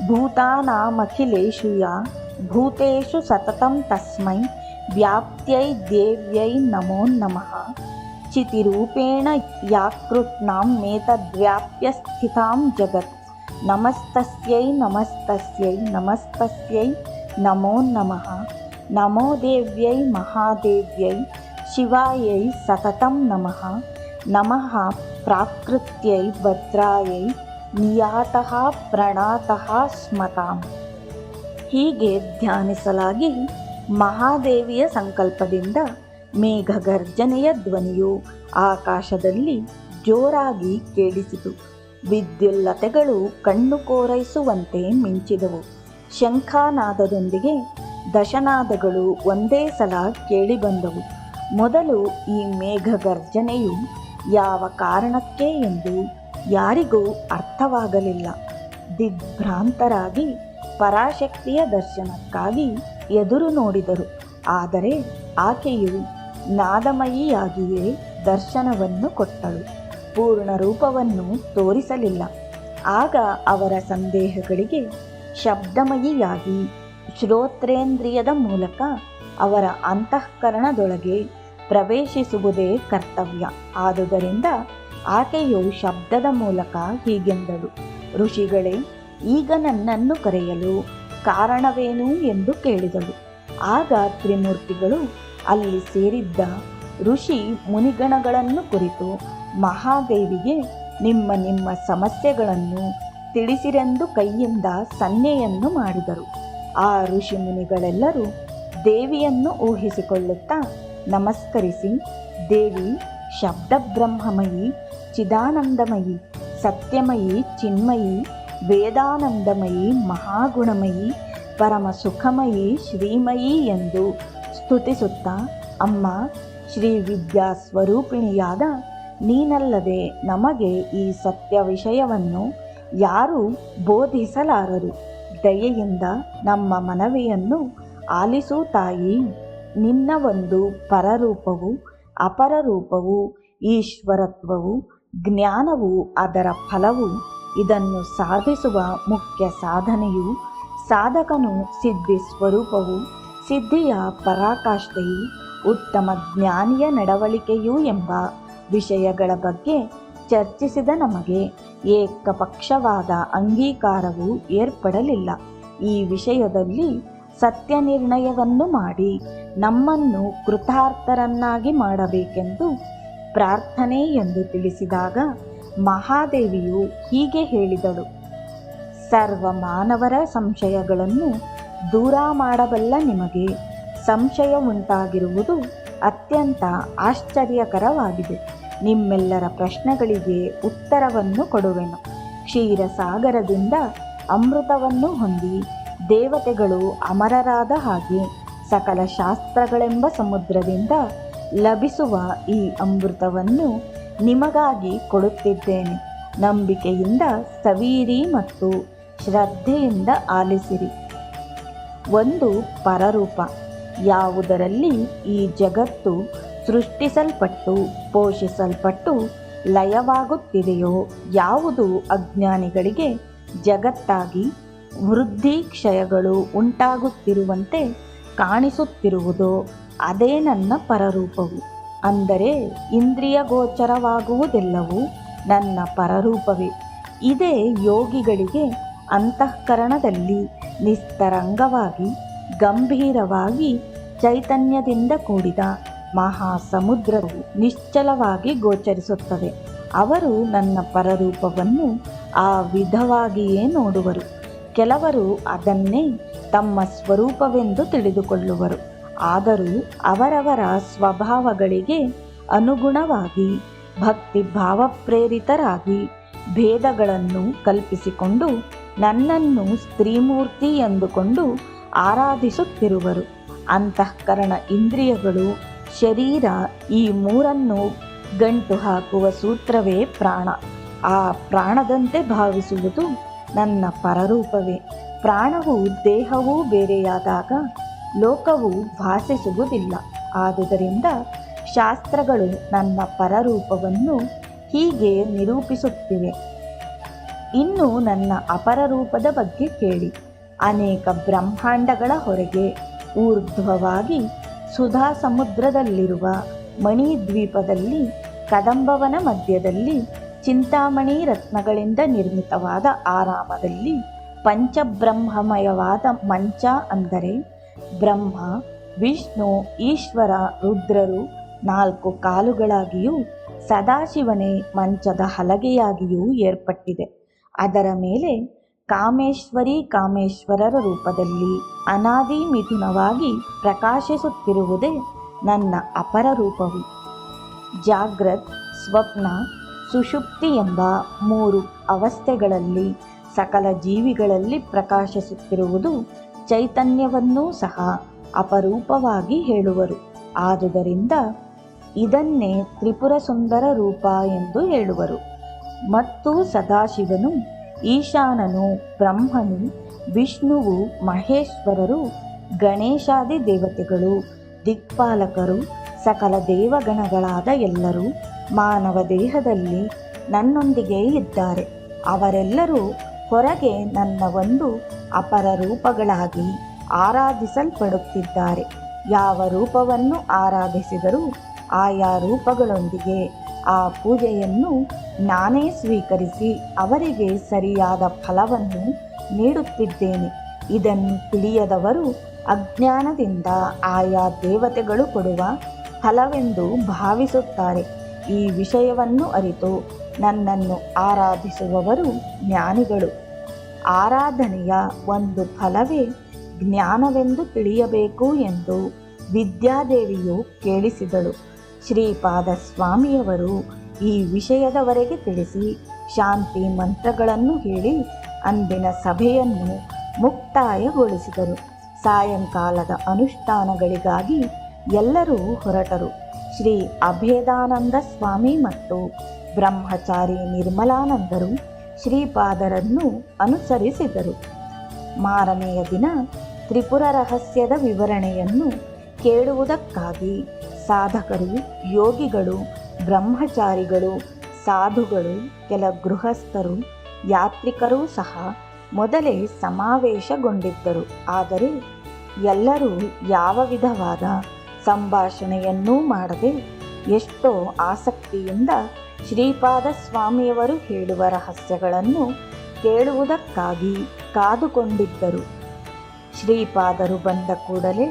भूतानामखिलेषु या। भूतेषु सततं तस्मै व्याप्त्यै देव्यै नमो नमः। चितिरूपेण याकृत् नामेतद्व्याप्यस्थितां जगत्। नमस्तस्यै नमस्तस्यै नमस्तस्यै नमो नमः। नमो देव्यै महादेव्यै शिवायै सततं नमः। नमः प्राकृत्यै भद्रायै ನಿಯಾತಃ ಪ್ರಣಾತಃ ಸ್ಮತಾಂ. ಹೀಗೆ ಧ್ಯಾನಿಸಲಾಗಿ ಮಹಾದೇವಿಯ ಸಂಕಲ್ಪದಿಂದ ಮೇಘಗರ್ಜನೆಯ ಧ್ವನಿಯು ಆಕಾಶದಲ್ಲಿ ಜೋರಾಗಿ ಕೇಳಿಸಿತು. ವಿದ್ಯುಲ್ಲತೆಗಳು ಕಣ್ಣು ಕೋರೈಸುವಂತೆ ಮಿಂಚಿದವು. ಶಂಖಾನಾದದೊಂದಿಗೆ ದಶನಾದಗಳು ಒಂದೇ ಸಲ ಕೇಳಿಬಂದವು. ಮೊದಲು ಈ ಮೇಘಗರ್ಜನೆಯು ಯಾವ ಕಾರಣಕ್ಕೆ ಎಂದು ಯಾರಿಗೂ ಅರ್ಥವಾಗಲಿಲ್ಲ. ದಿಗ್ಭ್ರಾಂತರಾಗಿ ಪರಾಶಕ್ತಿಯ ದರ್ಶನಕ್ಕಾಗಿ ಎದುರು ನೋಡಿದರು. ಆದರೆ ಆಕೆಯು ನಾದಮಯಿಯಾಗಿಯೇ ದರ್ಶನವನ್ನು ಕೊಟ್ಟಳು. ಪೂರ್ಣ ರೂಪವನ್ನು ತೋರಿಸಲಿಲ್ಲ. ಆಗ ಅವರ ಸಂದೇಹಗಳಿಗೆ ಶಬ್ದಮಯಿಯಾಗಿ ಶ್ರೋತ್ರೇಂದ್ರಿಯದ ಮೂಲಕ ಅವರ ಅಂತಃಕರಣದೊಳಗೆ ಪ್ರವೇಶಿಸುವುದೇ ಕರ್ತವ್ಯ. ಆದುದರಿಂದ ಆಕೆಯು ಶಬ್ದದ ಮೂಲಕ ಹೀಗೆಂದಳು, ಋಷಿಗಳೇ, ಈಗ ನನ್ನನ್ನು ಕರೆಯಲು ಕಾರಣವೇನು ಎಂದು ಕೇಳಿದಳು. ಆಗ ತ್ರಿಮೂರ್ತಿಗಳು ಅಲ್ಲಿ ಸೇರಿದ್ದ ಋಷಿ ಮುನಿಗಣಗಳನ್ನು ಕುರಿತು ಮಹಾದೇವಿಗೆ, ನಿಮ್ಮ ನಿಮ್ಮ ಸಮಸ್ಯೆಗಳನ್ನು ತಿಳಿಸಿರೆಂದು ಕೈಯಿಂದ ಸನ್ನೆಯನ್ನು ಮಾಡಿದರು. ಆ ಋಷಿ ಮುನಿಗಳೆಲ್ಲರೂ ದೇವಿಯನ್ನು ಊಹಿಸಿಕೊಳ್ಳುತ್ತಾ ನಮಸ್ಕರಿಸಿ, ದೇವಿ, ಶಬ್ದಬ್ರಹ್ಮಮಯಿ ಚಿದಾನಂದಮಯಿ ಸತ್ಯಮಯಿ ಚಿನ್ಮಯಿ ವೇದಾನಂದಮಯಿ ಮಹಾಗುಣಮಯಿ ಪರಮ ಸುಖಮಯಿ ಶ್ರೀಮಯಿ ಎಂದು ಸ್ತುತಿಸುತ್ತಾ, ಅಮ್ಮ, ಶ್ರೀ ವಿದ್ಯಾ ಸ್ವರೂಪಿಣಿಯಾದ ನೀನಲ್ಲದೆ ನಮಗೆ ಈ ಸತ್ಯ ವಿಷಯವನ್ನು ಯಾರೂ ಬೋಧಿಸಲಾರರು. ದಯೆಯಿಂದ ನಮ್ಮ ಮನವಿಯನ್ನು ಆಲಿಸು ತಾಯಿ. ನಿನ್ನ ಒಂದು ಪರರೂಪವು, ಅಪರರೂಪವು, ಈಶ್ವರತ್ವವು ಜ್ಞಾನವು ಅದರ ಫಲವು, ಇದನ್ನು ಸಾಧಿಸುವ ಮುಖ್ಯ ಸಾಧನೆಯು ಸಾಧಕನು ಸಿದ್ಧಿ ಸ್ವರೂಪವು, ಸಿದ್ಧಿಯ ಪರಾಕಾಷ್ಠೆಯು, ಉತ್ತಮ ಜ್ಞಾನಿಯ ನಡವಳಿಕೆಯು ಎಂಬ ವಿಷಯಗಳ ಬಗ್ಗೆ ಚರ್ಚಿಸಿದ ನಮಗೆ ಏಕಪಕ್ಷವಾದ ಅಂಗೀಕಾರವು ಏರ್ಪಡಲಿಲ್ಲ. ಈ ವಿಷಯದಲ್ಲಿ ಸತ್ಯ ನಿರ್ಣಯವನ್ನು ಮಾಡಿ ನಮ್ಮನ್ನು ಕೃತಾರ್ಥರನ್ನಾಗಿ ಮಾಡಬೇಕೆಂದು ಪ್ರಾರ್ಥನೆ ಎಂದು ತಿಳಿಸಿದಾಗ ಮಹಾದೇವಿಯು ಹೀಗೆ ಹೇಳಿದಳು. ಸರ್ವ ಮಾನವರ ಸಂಶಯಗಳನ್ನು ದೂರ ಮಾಡಬಲ್ಲ ನಿಮಗೆ ಸಂಶಯ ಉಂಟಾಗಿರುವುದು ಅತ್ಯಂತ ಆಶ್ಚರ್ಯಕರವಾಗಿದೆ. ನಿಮ್ಮೆಲ್ಲರ ಪ್ರಶ್ನೆಗಳಿಗೆ ಉತ್ತರವನ್ನು ಕೊಡುವೆನು. ಕ್ಷೀರಸಾಗರದಿಂದ ಅಮೃತವನ್ನು ಹೊಂದಿ ದೇವತೆಗಳು ಅಮರರಾದ ಹಾಗೆ ಸಕಲ ಶಾಸ್ತ್ರಗಳೆಂಬ ಸಮುದ್ರದಿಂದ ಲಭಿಸುವ ಈ ಅಮೃತವನ್ನು ನಿಮಗಾಗಿ ಕೊಡುತ್ತಿದ್ದೇನೆ. ನಂಬಿಕೆಯಿಂದ ಸವೀರಿ ಮತ್ತು ಶ್ರದ್ಧೆಯಿಂದ ಆಲಿಸಿರಿ. ಒಂದು ಪರರೂಪ. ಯಾವುದರಲ್ಲಿ ಈ ಜಗತ್ತು ಸೃಷ್ಟಿಸಲ್ಪಟ್ಟು, ಪೋಷಿಸಲ್ಪಟ್ಟು ಲಯವಾಗುತ್ತಿದೆಯೋ ಯಾವುದು ಅಜ್ಞಾನಿಗಳಿಗೆ ಜಗತ್ತಾಗಿ ವೃದ್ಧಿ ಕ್ಷಯಗಳು ಉಂಟಾಗುತ್ತಿರುವಂತೆ ಕಾಣಿಸುತ್ತಿರುವುದೋ ಅದೇ ನನ್ನ ಪರರೂಪವು. ಅಂದರೆ ಇಂದ್ರಿಯ ಗೋಚರವಾಗುವುದೆಲ್ಲವೂ ನನ್ನ ಪರರೂಪವೇ. ಇದೇ ಯೋಗಿಗಳಿಗೆ ಅಂತಃಕರಣದಲ್ಲಿ ನಿಸ್ತರಂಗವಾಗಿ, ಗಂಭೀರವಾಗಿ, ಚೈತನ್ಯದಿಂದ ಕೂಡಿದ ಮಹಾಸಮುದ್ರವು ನಿಶ್ಚಲವಾಗಿ ಗೋಚರಿಸುತ್ತದೆ. ಅವರು ನನ್ನ ಪರರೂಪವನ್ನು ಆ ವಿಧವಾಗಿಯೇ ನೋಡುವರು. ಕೆಲವರು ಅದನ್ನೇ ತಮ್ಮ ಸ್ವರೂಪವೆಂದು ತಿಳಿದುಕೊಳ್ಳುವರು. ಆದರೂ ಅವರವರ ಸ್ವಭಾವಗಳಿಗೆ ಅನುಗುಣವಾಗಿ ಭಕ್ತಿ ಭಾವಪ್ರೇರಿತರಾಗಿ ಭೇದಗಳನ್ನು ಕಲ್ಪಿಸಿಕೊಂಡು ನನ್ನನ್ನು ಸ್ತ್ರೀಮೂರ್ತಿ ಎಂದುಕೊಂಡು ಆರಾಧಿಸುತ್ತಿರುವರು. ಅಂತಃಕರಣ ಇಂದ್ರಿಯಗಳು, ಶರೀರ ಈ ಮೂರನ್ನು ಗಂಟು ಹಾಕುವ ಸೂತ್ರವೇ ಪ್ರಾಣ. ಆ ಪ್ರಾಣದಂತೆ ಭಾವಿಸುವುದು ನನ್ನ ಪರರೂಪವೇ. ಪ್ರಾಣವು ದೇಹವೂ ಬೇರೆಯಾದಾಗ ಲೋಕವು ಭಾಸಿಸುವುದಿಲ್ಲ. ಆದುದರಿಂದ ಶಾಸ್ತ್ರಗಳು ನನ್ನ ಪರರೂಪವನ್ನು ಹೀಗೆ ನಿರೂಪಿಸುತ್ತಿವೆ. ಇನ್ನು ನನ್ನ ಅಪರರೂಪದ ಬಗ್ಗೆ ಕೇಳಿ. ಅನೇಕ ಬ್ರಹ್ಮಾಂಡಗಳ ಹೊರಗೆ ಊರ್ಧ್ವವಾಗಿ ಸುಧಾ ಸಮುದ್ರದಲ್ಲಿರುವ ಮಣಿ ದ್ವೀಪದಲ್ಲಿ ಕದಂಬವನ ಮಧ್ಯದಲ್ಲಿ, ಚಿಂತಾಮಣಿ ರತ್ನಗಳಿಂದ ನಿರ್ಮಿತವಾದ ಆರಾಮದಲ್ಲಿ ಪಂಚಬ್ರಹ್ಮಮಯವಾದ ಮಂಚ ಅಂದರೆ ಬ್ರಹ್ಮ, ವಿಷ್ಣು, ಈಶ್ವರ, ರುದ್ರರು ನಾಲ್ಕು ಕಾಲುಗಳಾಗಿಯೂ ಸದಾಶಿವನೇ ಮಂಚದ ಹಲಗೆಯಾಗಿಯೂ ಏರ್ಪಟ್ಟಿದೆ. ಅದರ ಮೇಲೆ ಕಾಮೇಶ್ವರಿ ಕಾಮೇಶ್ವರರ ರೂಪದಲ್ಲಿ ಅನಾದಿ ಮಿಥುನವಾಗಿ ಪ್ರಕಾಶಿಸುತ್ತಿರುವುದೇ ನನ್ನ ಅಪರ ರೂಪವು. ಜಾಗ್ರತ್, ಸ್ವಪ್ನ, ಸುಷುಪ್ತಿ ಎಂಬ ಮೂರು ಅವಸ್ಥೆಗಳಲ್ಲಿ ಸಕಲ ಜೀವಿಗಳಲ್ಲಿ ಪ್ರಕಾಶಿಸುತ್ತಿರುವುದು ಚೈತನ್ಯವನ್ನೂ ಸಹ ಅಪರೂಪವಾಗಿ ಹೇಳುವರು. ಆದುದರಿಂದ ಇದನ್ನೇ ತ್ರಿಪುರ ಸುಂದರ ರೂಪ ಎಂದು ಹೇಳುವರು. ಮತ್ತು ಸದಾಶಿವನು, ಈಶಾನನು, ಬ್ರಹ್ಮನು, ವಿಷ್ಣುವು ಮಹೇಶ್ವರರು, ಗಣೇಶಾದಿ ದೇವತೆಗಳು, ದಿಕ್ಪಾಲಕರು, ಸಕಲ ದೇವಗಣಗಳಾದ ಎಲ್ಲರೂ ಮಾನವ ದೇಹದಲ್ಲಿ ನನ್ನೊಂದಿಗೆ ಇದ್ದಾರೆ. ಅವರೆಲ್ಲರೂ ಹೊರಗೆ ನನ್ನ ಒಂದು ಅಪರ ರೂಪಗಳಾಗಿ ಆರಾಧಿಸಲ್ಪಡುತ್ತಿದ್ದಾರೆ. ಯಾವ ರೂಪವನ್ನು ಆರಾಧಿಸಿದರೂ ಆಯಾ ರೂಪಗಳೊಂದಿಗೆ ಆ ಪೂಜೆಯನ್ನು ನಾನೇ ಸ್ವೀಕರಿಸಿ ಅವರಿಗೆ ಸರಿಯಾದ ಫಲವನ್ನು ನೀಡುತ್ತಿದ್ದೇನೆ. ಇದನ್ನು ತಿಳಿಯದವರು ಅಜ್ಞಾನದಿಂದ ಆಯಾ ದೇವತೆಗಳು ಕೊಡುವ ಫಲವೆಂದು ಭಾವಿಸುತ್ತಾರೆ. ಈ ವಿಷಯವನ್ನು ಅರಿತು ನನ್ನನ್ನು ಆರಾಧಿಸುವವರು ಜ್ಞಾನಿಗಳು. ಆರಾಧನೆಯ ಒಂದು ಫಲವೇ ಜ್ಞಾನವೆಂದು ತಿಳಿಯಬೇಕು ಎಂದು ವಿದ್ಯಾದೇವಿಯು ಕೇಳಿಸಿದಳು. ಶ್ರೀಪಾದ ಸ್ವಾಮಿಯವರು ಈ ವಿಷಯದವರೆಗೆ ತಿಳಿಸಿ ಶಾಂತಿ ಮಂತ್ರಗಳನ್ನು ಹೇಳಿ ಅಂದಿನ ಸಭೆಯನ್ನು ಮುಕ್ತಾಯಗೊಳಿಸಿದರು. ಸಾಯಂಕಾಲದ ಅನುಷ್ಠಾನಗಳಿಗಾಗಿ ಎಲ್ಲರೂ ಹೊರಟರು. ಶ್ರೀ ಅಭೇದಾನಂದ ಸ್ವಾಮಿ ಮತ್ತು ಬ್ರಹ್ಮಚಾರಿ ನಿರ್ಮಲಾನಂದರು ಶ್ರೀಪಾದರನ್ನು ಅನುಸರಿಸಿದರು. ಮಾರನೆಯ ದಿನ ತ್ರಿಪುರ ರಹಸ್ಯದ ವಿವರಣೆಯನ್ನು ಕೇಳುವುದಕ್ಕಾಗಿ ಸಾಧಕರು, ಯೋಗಿಗಳು, ಬ್ರಹ್ಮಚಾರಿಗಳು, ಸಾಧುಗಳು, ಕೆಲ ಗೃಹಸ್ಥರು, ಯಾತ್ರಿಕರೂ ಸಹ ಮೊದಲೇ ಸಮಾವೇಶಗೊಂಡಿದ್ದರು. ಆದರೆ ಎಲ್ಲರೂ ಯಾವ ವಿಧವಾದ ಸಂಭಾಷಣೆಯನ್ನೂ ಮಾಡದೆ ಎಷ್ಟೋ ಆಸಕ್ತಿಯಿಂದ ಶ್ರೀಪಾದ ಸ್ವಾಮಿಯವರು ಹೇಳುವ ರಹಸ್ಯಗಳನ್ನು ಕೇಳುವುದಕ್ಕಾಗಿ ಕಾದುಕೊಂಡಿದ್ದರು. ಶ್ರೀಪಾದರು ಬಂದ ಕೂಡಲೇ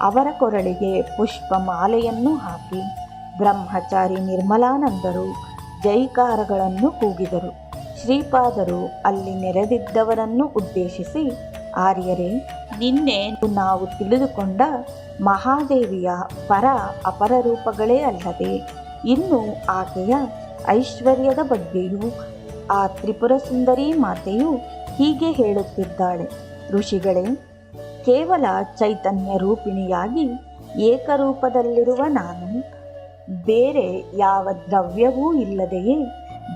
ಅವರ ಕೊರಳಿಗೆ ಪುಷ್ಪ ಮಾಲೆಯನ್ನು ಹಾಕಿ ಬ್ರಹ್ಮಚಾರಿ ನಿರ್ಮಲಾನಂದರು ಜೈಕಾರಗಳನ್ನು ಕೂಗಿದರು. ಶ್ರೀಪಾದರು ಅಲ್ಲಿ ನೆರೆದಿದ್ದವರನ್ನು ಉದ್ದೇಶಿಸಿ, ಆರ್ಯರೇ, ನಿನ್ನೆ ನಾವು ತಿಳಿದುಕೊಂಡ ಮಹಾದೇವಿಯ ಪರ ಅಪರ ರೂಪಗಳೇ ಅಲ್ಲದೆ, ಇನ್ನು ಆಕೆಯ ಐಶ್ವರ್ಯದ ಬಗ್ಗೆಯೂ ಆ ತ್ರಿಪುರ ಸುಂದರಿ ಮಾತೆಯು ಹೀಗೆ ಹೇಳುತ್ತಿದ್ದಾಳೆ. ಋಷಿಗಳೇ, ಕೇವಲ ಚೈತನ್ಯ ರೂಪಿಣಿಯಾಗಿ ಏಕರೂಪದಲ್ಲಿರುವ ನಾನು ಬೇರೆ ಯಾವ ದ್ರವ್ಯವೂ ಇಲ್ಲದೆಯೇ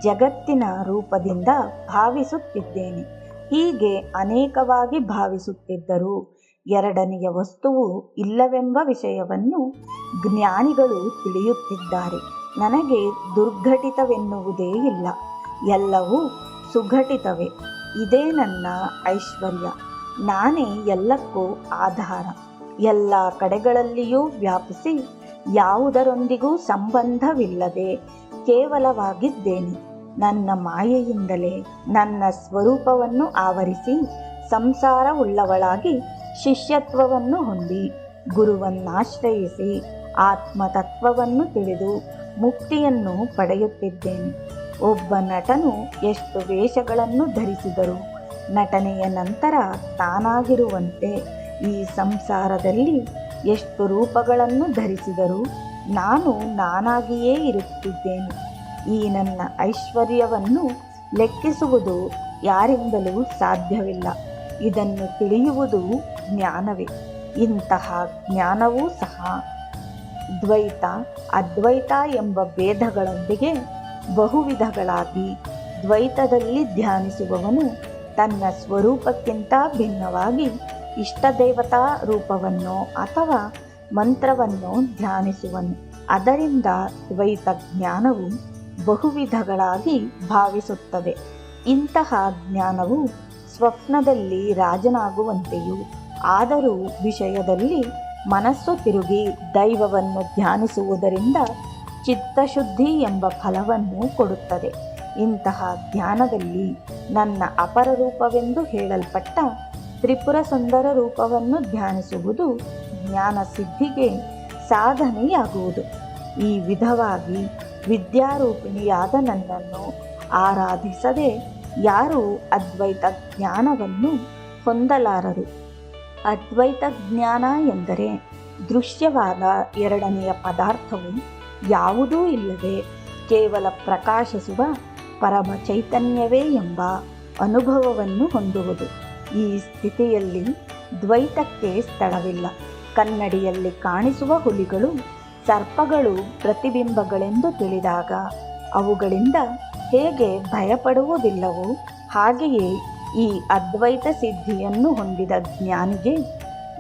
ಜಗತ್ತಿನ ರೂಪದಿಂದ ಭಾವಿಸುತ್ತಿದ್ದೇನೆ. ಹೀಗೆ ಅನೇಕವಾಗಿ ಭಾವಿಸುತ್ತಿದ್ದರು ಎರಡನೆಯ ವಸ್ತುವು ಇಲ್ಲವೆಂಬ ವಿಷಯವನ್ನು ಜ್ಞಾನಿಗಳು ತಿಳಿಯುತ್ತಿದ್ದಾರೆ. ನನಗೆ ದುರ್ಘಟಿತವೆನ್ನುವುದೇ ಇಲ್ಲ. ಎಲ್ಲವೂ ಸುಘಟಿತವೇ. ಇದೇ ನನ್ನ ಐಶ್ವರ್ಯ. ನಾನೇ ಎಲ್ಲಕ್ಕೂ ಆಧಾರ. ಎಲ್ಲ ಕಡೆಗಳಲ್ಲಿಯೂ ವ್ಯಾಪಿಸಿ ಯಾವುದರೊಂದಿಗೂ ಸಂಬಂಧವಿಲ್ಲದೆ ಕೇವಲವಾಗಿದ್ದೇನೆ. ನನ್ನ ಮಾಯೆಯಿಂದಲೇ ನನ್ನ ಸ್ವರೂಪವನ್ನು ಆವರಿಸಿ ಸಂಸಾರ ಉಳ್ಳವಳಾಗಿ ಶಿಷ್ಯತ್ವವನ್ನು ಹೊಂದಿ ಗುರುವನ್ನಾಶ್ರಯಿಸಿ ಆತ್ಮತತ್ವವನ್ನು ತಿಳಿದು ಮುಕ್ತಿಯನ್ನು ಪಡೆಯುತ್ತಿದ್ದೇನೆ. ಒಬ್ಬ ನಟನು ಎಷ್ಟು ವೇಷಗಳನ್ನು ಧರಿಸಿದರು ನಟನೆಯ ನಂತರ ತಾನಾಗಿರುವಂತೆ ಈ ಸಂಸಾರದಲ್ಲಿ ಎಷ್ಟು ರೂಪಗಳನ್ನು ಧರಿಸಿದರೂ ನಾನು ನಾನಾಗಿಯೇ ಇರುತ್ತಿದ್ದೇನೆ. ಈ ನನ್ನ ಐಶ್ವರ್ಯವನ್ನು ಲೆಕ್ಕಿಸುವುದು ಯಾರಿಂದಲೂ ಸಾಧ್ಯವಿಲ್ಲ. ಇದನ್ನು ತಿಳಿಯುವುದು ಜ್ಞಾನವೇ. ಇಂತಹ ಜ್ಞಾನವೂ ಸಹ ದ್ವೈತ, ಅದ್ವೈತ ಎಂಬ ಭೇದಗಳೊಂದಿಗೆ ಬಹುವಿಧಗಳಾಗಿ ದ್ವೈತದಲ್ಲಿ ಧ್ಯಾನಿಸುವವನು ತನ್ನ ಸ್ವರೂಪಕ್ಕಿಂತ ಭಿನ್ನವಾಗಿ ಇಷ್ಟದೇವತಾ ರೂಪವನ್ನು ಅಥವಾ ಮಂತ್ರವನ್ನು ಧ್ಯಾನಿಸುವನು. ಅದರಿಂದ ದ್ವೈತ ಜ್ಞಾನವು ಬಹುವಿಧಗಳಾಗಿ ಭಾವಿಸುತ್ತದೆ. ಇಂತಹ ಜ್ಞಾನವು ಸ್ವಪ್ನದಲ್ಲಿ ರಾಜನಾಗುವಂತೆಯೂ ಆದರೂ ವಿಷಯದಲ್ಲಿ ಮನಸ್ಸು ತಿರುಗಿ ದೈವವನ್ನು ಧ್ಯಾನಿಸುವುದರಿಂದ ಚಿತ್ತಶುದ್ಧಿ ಎಂಬ ಫಲವನ್ನು ಕೊಡುತ್ತದೆ. ಇಂತಹ ಧ್ಯಾನದಲ್ಲಿ ನನ್ನ ಅಪರ ರೂಪವೆಂದು ಹೇಳಲ್ಪಟ್ಟ ತ್ರಿಪುರ ಸುಂದರ ರೂಪವನ್ನು ಧ್ಯಾನಿಸುವುದು ಜ್ಞಾನ ಸಿದ್ಧಿಗೆ ಸಾಧನೆಯಾಗುವುದು. ಈ ವಿಧವಾಗಿ ವಿದ್ಯಾರೂಪಿಣಿಯಾದ ನನ್ನನ್ನು ಆರಾಧಿಸದೆ ಯಾರೂ ಅದ್ವೈತ ಜ್ಞಾನವನ್ನು ಹೊಂದಲಾರರು. ಅದ್ವೈತ ಜ್ಞಾನ ಎಂದರೆ ದೃಶ್ಯವಾದ ಎರಡನೆಯ ಪದಾರ್ಥವು ಯಾವುದೂ ಇಲ್ಲದೆ ಕೇವಲ ಪ್ರಕಾಶಿಸುವ ಪರಮ ಚೈತನ್ಯವೇ ಎಂಬ ಅನುಭವವನ್ನು ಹೊಂದುವುದು. ಈ ಸ್ಥಿತಿಯಲ್ಲಿ ದ್ವೈತಕ್ಕೆ ಸ್ಥಳವಿಲ್ಲ. ಕನ್ನಡಿಯಲ್ಲಿ ಕಾಣಿಸುವ ಹುಲಿಗಳು, ಸರ್ಪಗಳು, ಪ್ರತಿಬಿಂಬಗಳೆಂದು ತಿಳಿದಾಗ ಅವುಗಳಿಂದ ಹೇಗೆ ಭಯಪಡುವುದಿಲ್ಲವೋ ಹಾಗೆಯೇ ಈ ಅದ್ವೈತ ಸಿದ್ಧಿಯನ್ನು ಹೊಂದಿದ ಜ್ಞಾನಿಗೆ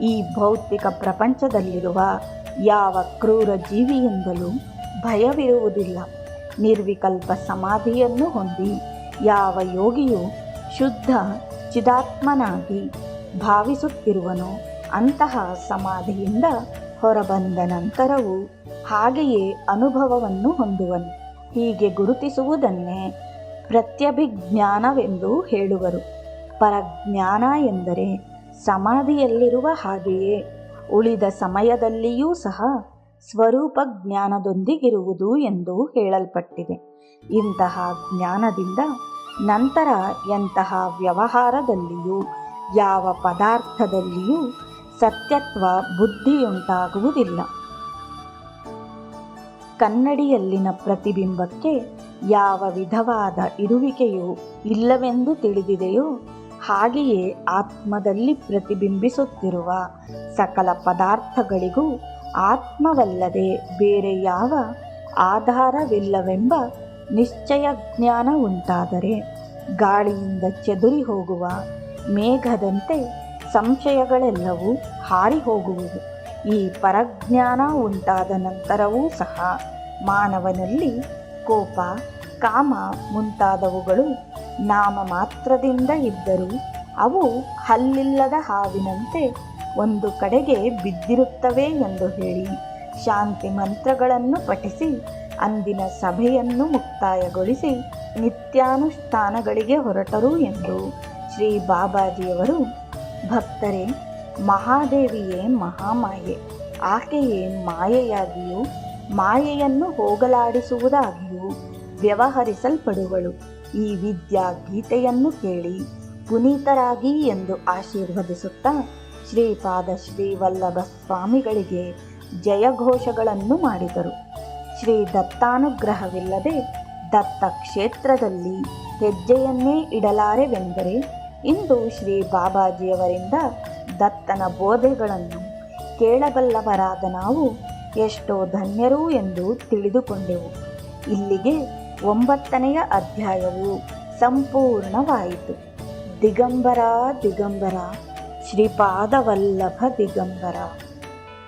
ಈ ಭೌತಿಕ ಪ್ರಪಂಚದಲ್ಲಿರುವ ಯಾವ ಕ್ರೂರ ಜೀವಿಯಿಂದಲೂ ಭಯವಿರುವುದಿಲ್ಲ. ನಿರ್ವಿಕಲ್ಪ ಸಮಾಧಿಯನ್ನು ಹೊಂದಿ ಯಾವ ಯೋಗಿಯು ಶುದ್ಧ ಚಿದಾತ್ಮನಾಗಿ ಭಾವಿಸುತ್ತಿರುವನೋ ಅಂತಹ ಸಮಾಧಿಯಿಂದ ಹೊರಬಂದ ನಂತರವೂ ಹಾಗೆಯೇ ಅನುಭವವನ್ನು ಹೊಂದುವನು. ಹೀಗೆ ಗುರುತಿಸುವುದನ್ನೇ ಪ್ರತ್ಯಭಿಜ್ಞಾನವೆಂದು ಹೇಳುವರು. ಪರಜ್ಞಾನ ಎಂದರೆ ಸಮಾಧಿಯಲ್ಲಿರುವ ಹಾಗೆಯೇ ಉಳಿದ ಸಮಯದಲ್ಲಿಯೂ ಸಹ ಸ್ವರೂಪ ಜ್ಞಾನದೊಂದಿಗಿರುವುದು ಎಂದು ಹೇಳಲ್ಪಟ್ಟಿದೆ. ಇಂತಹ ಜ್ಞಾನದಿಂದ ನಂತರ ಎಂತಹ ವ್ಯವಹಾರದಲ್ಲಿಯೂ, ಯಾವ ಪದಾರ್ಥದಲ್ಲಿಯೂ ಸತ್ಯತ್ವ, ಬುದ್ಧಿಯುಂಟಾಗುವುದಿಲ್ಲ. ಕನ್ನಡಿಯಲ್ಲಿನ ಪ್ರತಿಬಿಂಬಕ್ಕೆ ಯಾವ ವಿಧವಾದ ಇರುವಿಕೆಯೂ ಇಲ್ಲವೆಂದು ತಿಳಿದಿದೆಯೋ ಹಾಗೆಯೇ ಆತ್ಮದಲ್ಲಿ ಪ್ರತಿಬಿಂಬಿಸುತ್ತಿರುವ ಸಕಲ ಪದಾರ್ಥಗಳಿಗೂ ಆತ್ಮವಲ್ಲದೆ ಬೇರೆ ಯಾವ ಆಧಾರವಿಲ್ಲವೆಂಬ ನಿಶ್ಚಯ ಜ್ಞಾನ ಉಂಟಾದರೆ ಗಾಳಿಯಿಂದ ಚದುರಿ ಹೋಗುವ ಮೇಘದಂತೆ ಸಂಶಯಗಳೆಲ್ಲವೂ ಹಾರಿ ಹೋಗುವುದು ಈ ಪರಜ್ಞಾನ ಉಂಟಾದ ನಂತರವೂ ಸಹ ಮಾನವನಲ್ಲಿ ಕೋಪ, ಕಾಮ ಮುಂತಾದವುಗಳು ನಾಮ ಮಾತ್ರದಿಂದ ಇದ್ದರೂ ಅವು ಹಲ್ಲಿಲ್ಲದ ಹಾವಿನಂತೆ ಒಂದು ಕಡೆಗೆ ಬಿದ್ದಿರುತ್ತವೆ ಎಂದು ಹೇಳಿ ಶಾಂತಿ ಮಂತ್ರಗಳನ್ನು ಪಠಿಸಿ ಅಂದಿನ ಸಭೆಯನ್ನು ಮುಕ್ತಾಯಗೊಳಿಸಿ ನಿತ್ಯಾನುಷ್ಠಾನಗಳಿಗೆ ಹೊರಟರು ಎಂದು ಶ್ರೀ ಬಾಬಾಜಿಯವರು, ಭಕ್ತರೇ, ಮಹಾದೇವಿಯೇ ಮಹಾಮಾಯೆ, ಆಕೆಯೇ ಮಾಯೆಯಾಗಿಯೂ, ಮಾಯೆಯನ್ನು ಹೋಗಲಾಡಿಸುವುದಾಗಿಯೂ ವ್ಯವಹರಿಸಲ್ಪಡುವಳು. ಈ ವಿದ್ಯಾ ಗೀತೆಯನ್ನು ಕೇಳಿ ಪುನೀತರಾಗಿ ಎಂದು ಆಶೀರ್ವದಿಸುತ್ತಾ ಶ್ರೀಪಾದ ಶ್ರೀವಲ್ಲಭ ಸ್ವಾಮಿಗಳಿಗೆ ಜಯಘೋಷಗಳನ್ನು ಮಾಡಿದರು. ಶ್ರೀ ದತ್ತಾನುಗ್ರಹವಿಲ್ಲದೆ ದತ್ತ ಕ್ಷೇತ್ರದಲ್ಲಿ ಹೆಜ್ಜೆಯನ್ನೇ ಇಡಲಾರೆವೆಂದರೆ ಇಂದು ಶ್ರೀ ಬಾಬಾಜಿಯವರಿಂದ ದತ್ತನ ಬೋಧೆಗಳನ್ನು ಕೇಳಬಲ್ಲವರಾದ ನಾವು ಎಷ್ಟೋ ಧನ್ಯರು ಎಂದು ತಿಳಿದುಕೊಂಡೆವು. ಇಲ್ಲಿಗೆ ಒಂಬತ್ತನೆಯ ಅಧ್ಯಾಯವು ಸಂಪೂರ್ಣವಾಯಿತು. ದಿಗಂಬರ ದಿಗಂಬರ ಶ್ರೀಪಾದವಲ್ಲಭ ದಿಗಂಬರ.